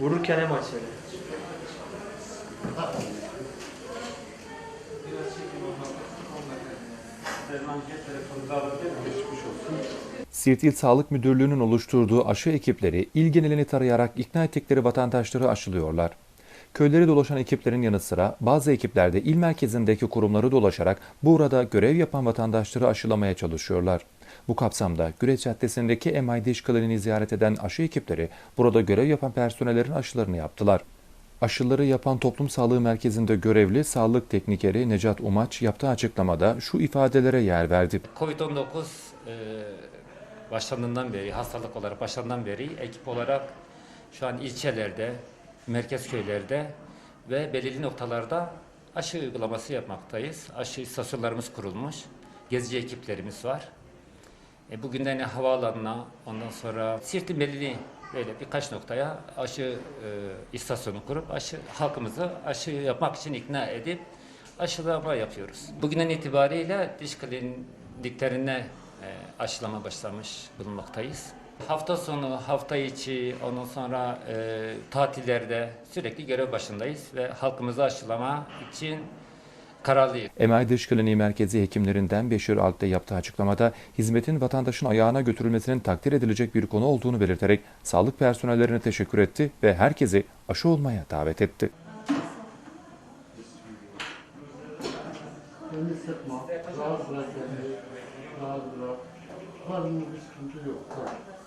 Vururken hem aç öyle. Siirt İl Sağlık Müdürlüğü'nün oluşturduğu aşı ekipleri il genelini tarayarak ikna ettikleri vatandaşları aşılıyorlar. Köyleri dolaşan ekiplerin yanı sıra bazı ekipler de il merkezindeki kurumları dolaşarak burada görev yapan vatandaşları aşılamaya çalışıyorlar. Bu kapsamda Güreç Caddesi'ndeki MID işgalini ziyaret eden aşı ekipleri burada görev yapan personellerin aşılarını yaptılar. Aşıları yapan Toplum Sağlığı Merkezi'nde görevli sağlık teknikeri Necat Umaç yaptığı açıklamada şu ifadelere yer verdi. Covid-19 e, başlandığından beri, hastalık olarak başlandığından beri ekip olarak şu an ilçelerde, merkez köylerde ve belirli noktalarda aşı uygulaması yapmaktayız. Aşı istasyonlarımız kurulmuş. Gezici ekiplerimiz var. E, bugün de hani havaalanına, ondan sonra Sirt'in belirli böyle birkaç noktaya aşı e, istasyonu kurup aşı halkımızı aşı yapmak için ikna edip aşılama yapıyoruz. Bugünden itibariyle diş kliniklerine e, aşılama başlamış bulunmaktayız. Hafta sonu, hafta içi, ondan sonra e, tatillerde sürekli görev başındayız ve halkımızı aşılama için kararlıyız. MI Dış Kliniği Merkezi hekimlerinden Beşir Alp'te yaptığı açıklamada hizmetin vatandaşın ayağına götürülmesinin takdir edilecek bir konu olduğunu belirterek sağlık personellerine teşekkür etti ve herkesi aşı olmaya davet etti.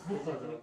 Bu kadar.